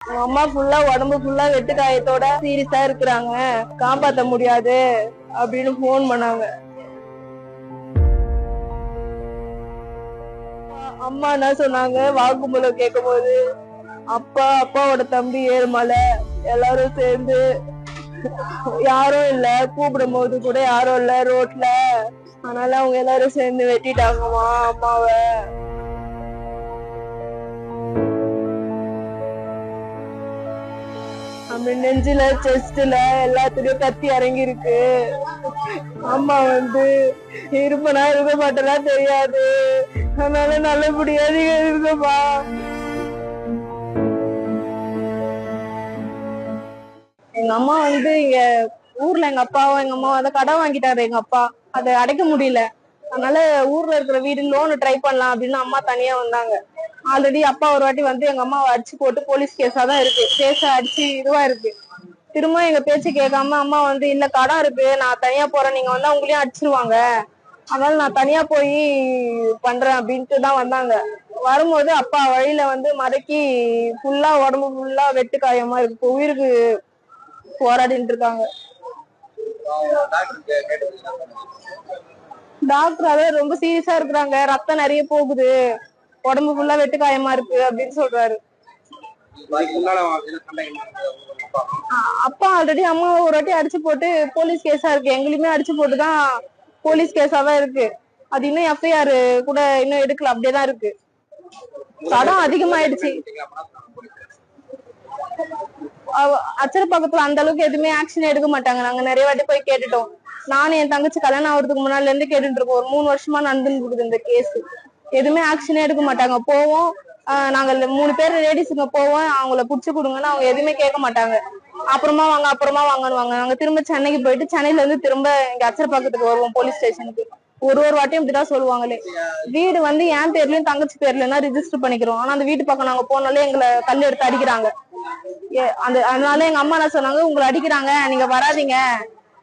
அவங்க அம்மா ஃபுல்லா உடம்பு ஃபுல்லா வெட்டு காயத்தோட சீரியஸா இருக்கிறாங்க. காப்பாத்த முடியாது அப்படின்னு ஃபோன் பண்ணாங்க. அம்மா என்ன சொன்னாங்க? வாக்குமூலம் கேட்கும்போது அப்பா அப்பாவோட தம்பி ஏழுமலை. எல்லாரும் சேர்ந்து யாரும் இல்ல. கூப்பிடும் போது கூட யாரும் இல்ல ரோட்ல. அதனால அவங்க எல்லாரும் சேர்ந்து வெட்டிட்டாங்கம்மா அம்மாவை. அப்படி நெஞ்சில செஸ்ட்ல எல்லாத்துலயும் கத்தி இறங்கி இருக்கு அம்மா வந்து இருப்பனா இருக்க மாட்டேனா தெரியாது. அதனால நல்லபடியா நீங்க இருக்கப்பா எங்க அம்மா வந்து இங்க ஊர்ல எங்க அப்பாவும் எங்க அம்மா வந்து கடன் வாங்கிட்டாரு எங்க அப்பா. அதை அடைக்க முடியல. அதனால ஊர்ல இருக்கிற வீடு லோனு ட்ரை பண்ணலாம் அப்படின்னு அம்மா தனியா வந்தாங்க. ஆல்ரெடி அப்பா ஒரு வாட்டி வந்து எங்க அம்மாவை அடிச்சு போட்டு போலீஸ் கேஸா தான் இருக்கு. கேஸ அடிச்சு இதுவா இருக்கு. திரும்ப எங்க பேச்சு கேட்காம அம்மா வந்து இல்ல கடன் இருக்கு. நான் தனியா போறேன். நீங்க வந்தா உங்களையும் அடிச்சிருவாங்க. அதனால நான் தனியா போய் பண்றேன். அப்படின்ட்டு தான் வந்தாங்க. வரும்போது அப்பா வழியில வந்து மடக்கி ஃபுல்லா உடம்பு ஃபுல்லா வெட்டு காயமா இருக்கு. உயிருக்கு போராடிட்டு இருக்காங்க. டாக்டர் அதாவது ரொம்ப சீரியஸா இருக்கிறாங்க. ரத்தம் நிறைய போகுது. உடம்பு ஃபுல்லா வெட்டு காயமா இருக்கு அப்படின்னு சொல்றாரு. முன்னால அப்பா? ஆல்ரெடி அம்மா ஒரு வாட்டி அடிச்சு போட்டு போலீஸ் கேஸா இருக்கு. எங்களையுமே அடிச்சு போட்டு தான் போலீஸ் கேஸா தான் இருக்கு. அது இன்னும் எஃப்ஐஆர் கூட இன்னும் எடுக்கல அப்படியே தான் இருக்கு. கடன் அதிகமாயிடுச்சு. அச்சர பக்கத்துல அந்த அளவுக்கு எதுவுமே ஆக்ஷன் எடுக்க மாட்டாங்க. நாங்க நிறைய வாட்டி போய் கேட்டுட்டோம். நானும் என் தங்கச்சி கல்யாணம் ஆகிறதுக்கு முன்னாடில இருந்து கேட்டுட்டு இருக்கோம். ஒரு மூணு வருஷமா நடந்துட்டு இருக்குது இந்த கேஸ் எதுவுமே ஆக்ஷனே எடுக்க மாட்டாங்க. போவோம். நாங்க மூணு பேர் லேடிஸுங்க போவோம். அவங்கள புடிச்சு கொடுங்கன்னு அவங்க எதுவுமே கேட்க மாட்டாங்க. அப்புறமா வாங்க அப்புறமா வாங்கன்னு நாங்க திரும்ப சென்னைக்கு போயிட்டு சென்னையில இருந்து திரும்ப இங்க அச்சரப்பாக்கத்துக்கு வருவோம் போலீஸ் ஸ்டேஷனுக்கு ஒரு ஒரு வாட்டியும் இப்படிதான் சொல்லுவாங்களே. வீடு வந்து என் பேர்லயும் தங்கச்சி பேர்லன்னா ரிஜிஸ்டர் பண்ணிக்கிறோம். ஆனா அந்த வீட்டு பக்கம் நாங்க போனாலே எங்களை கல் எடுத்து அடிக்கிறாங்க. ஏ- அந்த அதனால எங்க அம்மா என்ன சொன்னாங்க உங்களை அடிக்கிறாங்க. நீங்க வராதீங்க.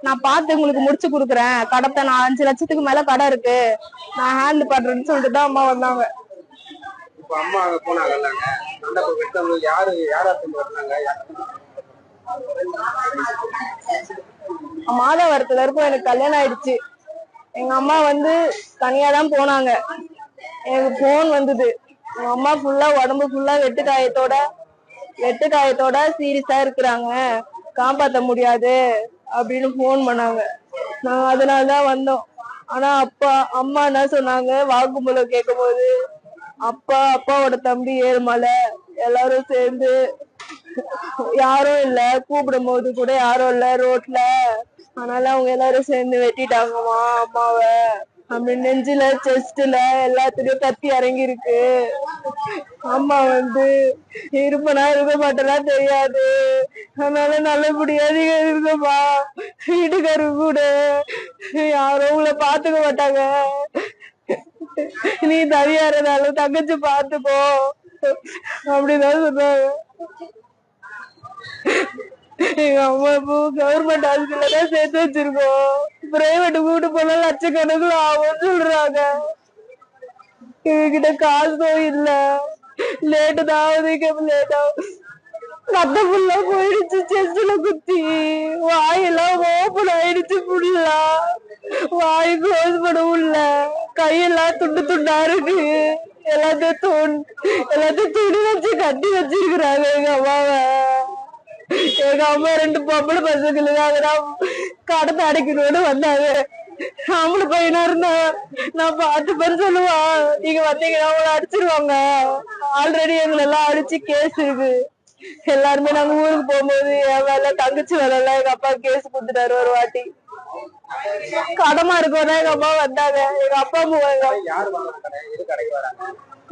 நான் பார்த்து உங்களுக்கு முடிச்சு கொடுக்குறேன். கடத்தை நான் அஞ்சு லட்சத்துக்கு மேல கடை இருக்கு. நான் ஹேண்டில் பண்றேன்னு சொல்லிட்டு தான் அம்மா வந்தாங்க. அம்மா அங்க யாரு யாரா மாதவரத்துல இருக்கும் எனக்கு கல்யாணம் ஆயிடுச்சு. எங்க அம்மா வந்து தனியா தான் போனாங்க. எனக்கு போன் வந்தது. எங்க அம்மா ஃபுல்லா உடம்பு ஃபுல்லா வெட்டு காயத்தோட வெட்டு காயத்தோட சீரியஸா இருக்கிறாங்க. காப்பாத்த முடியாது. அப்படின்னு போன் பண்ணாங்க. நாங்க அதனால தான் வந்தோம். ஆனா அப்பா அம்மா என்ன சொன்னாங்க? வாக்குமூலம் கேட்கும்போது அப்பா அப்பாவோட தம்பி ஏழுமலை. எல்லாரும் சேர்ந்து யாரும் இல்ல. கூப்பிடும் போது கூட யாரும் இல்ல ரோட்ல. அதனால அவங்க எல்லாரும் சேர்ந்து வெட்டிட்டாங்கம்மா அம்மாவை. அப்படி நெஞ்சில செஸ்ட்ல எல்லாத்துலயும் கத்தி இறங்கி இருக்கு அம்மா வந்து இருப்பனா இருக்க மாட்டேனா தெரியாது. அதனால நல்லபடியா நீங்க இருக்கப்பா வீட்டுக்காரு கூட. யாரும் உங்களை பாத்துக்க மாட்டாங்க. நீ தனியா இருந்தாலும் தங்கச்சி பாத்துக்கோ அப்படிதான் சொன்னாங்க. எங்க அம்மா இப்போ கவர்மெண்ட் ஹாஸ்பிட்டல்ல தான் சேர்த்து வச்சிருக்கோம். பிரைவேட் கூட்டு போனா லட்சக்கணக்கில் ஆகும்னு சொல்றாங்க. எங்ககிட்ட காசும் இல்ல. லேட்டு தான் ஆகுது லேட் ஆகும் ரத்த புல்லா போயிடுச்சு செஸ்ட்ல குத்தி. வாயெல்லாம் ஓப்பன் ஆயிடுச்சு புல்லா. வாய் க்ளோஸ் பண்ண கையெல்லாம் துண்டு துண்டா இருக்கு. எல்லாத்தையும் தூண் எல்லாத்தையும் துணி வச்சு கட்டி வச்சிருக்கிறாங்க எங்க அம்மாவை. எங்க அம்மா ரெண்டு பொம்பளை பசங்களுக்கு அதெல்லாம் கடத்தை அடைக்கணும்னு வந்தாங்க. ஆம்பளை பையனா இருந்தா நான் பார்த்துப்பேன்னு சொல்லுவா நீங்க வந்தீங்கன்னா உங்களை அடிச்சிருவாங்க. ஆல்ரெடி எங்களை எல்லாம் அடிச்சு கேஸ் இருக்கு. எல்லாருமே நாங்க ஊருக்கு போகும்போது என் தங்கச்சி எல்லாம் எங்க அப்பா கேஸ் கொடுத்துட்டாரு ஒரு வாட்டி. கடமா இருக்கோம்னா எங்க அம்மா வந்தாங்க. எங்க அப்பா அம்மா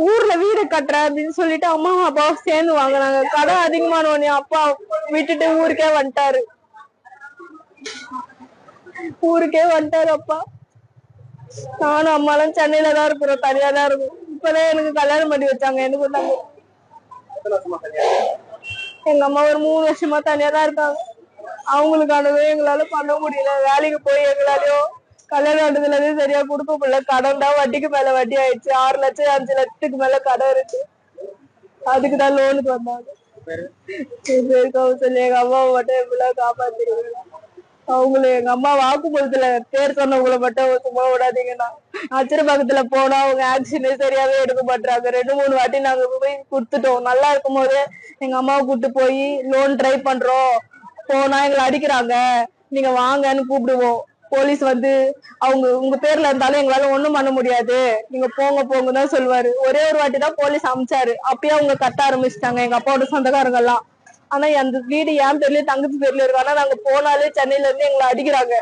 ஊர்ல வீடு கட்டுறேன் அப்படின்னு சொல்லிட்டு அம்மாவும் அப்பாவும் சேர்ந்து வாங்குனாங்க. கடன் அதிகமான உடனே அப்பா விட்டுட்டு ஊருக்கே வந்துட்டாரு. ஊருக்கே வந்துட்டாரு அப்பா நானும் அம்மாலாம் சென்னையில தான் இருக்கிறோம் தனியா தான் இருக்கும். இப்பதான் எனக்கு கல்யாணம் பண்ணி வச்சாங்க எனக்கு தாங்க. எங்க அம்மா ஒரு மூணு வருஷமா தனியா தான் இருக்காங்க. அவங்களுக்கானது எங்களால பண்ண முடியல. வேலைக்கு போய் எங்களாலயும் கல்யாணம் ஆனதுல சரியா கொடுக்க முடியல. கடன் தான் வட்டிக்கு மேல வட்டி ஆயிடுச்சு. ஆறு லட்சம் அஞ்சு லட்சத்துக்கு மேல கடன் இருக்கு. அதுக்கு தான் லோனுக்கு வந்தாங்க. எங்க அம்மாவை மட்டும் எப்படிலாம் காப்பாத்திருங்க அவங்கள எங்க அம்மா வாக்குமூலத்துல பேர் சொன்னவங்களை மட்டும் சும்மா விடாதீங்கன்னா அச்சிரபாக்கத்துல போனா அவங்க ஆக்ஷனே சரியாவே எடுக்க மாட்டாங்க ரெண்டு மூணு வாட்டி நாங்க போய் கொடுத்துட்டோம். நல்லா இருக்கும் போது எங்க அம்மாவை கூட்டு போய் லோன் ட்ரை பண்றோம். போனா எங்களை அடிக்கிறாங்க. நீங்க வாங்கன்னு கூப்பிடுவோம். போலீஸ் வந்து அவங்க உங்க பேர்ல இருந்தாலும் எங்களால ஒண்ணும் பண்ண முடியாது. நீங்க போங்க போங்க தான் சொல்லுவாரு. ஒரே ஒரு வாட்டி தான் போலீஸ் அமிச்சாரு. அப்பயே அவங்க கத்த ஆரம்பிச்சிட்டாங்க. எங்க அப்பாவோட சொந்தக்காரங்க எல்லாம் ஆனா அந்த வீடு ஏன் பேர்லயே தங்கச்சி பேர்ல இருக்கு ஆனா நாங்க போனாலே சென்னையில இருந்து எங்களை அடிக்கிறாங்க.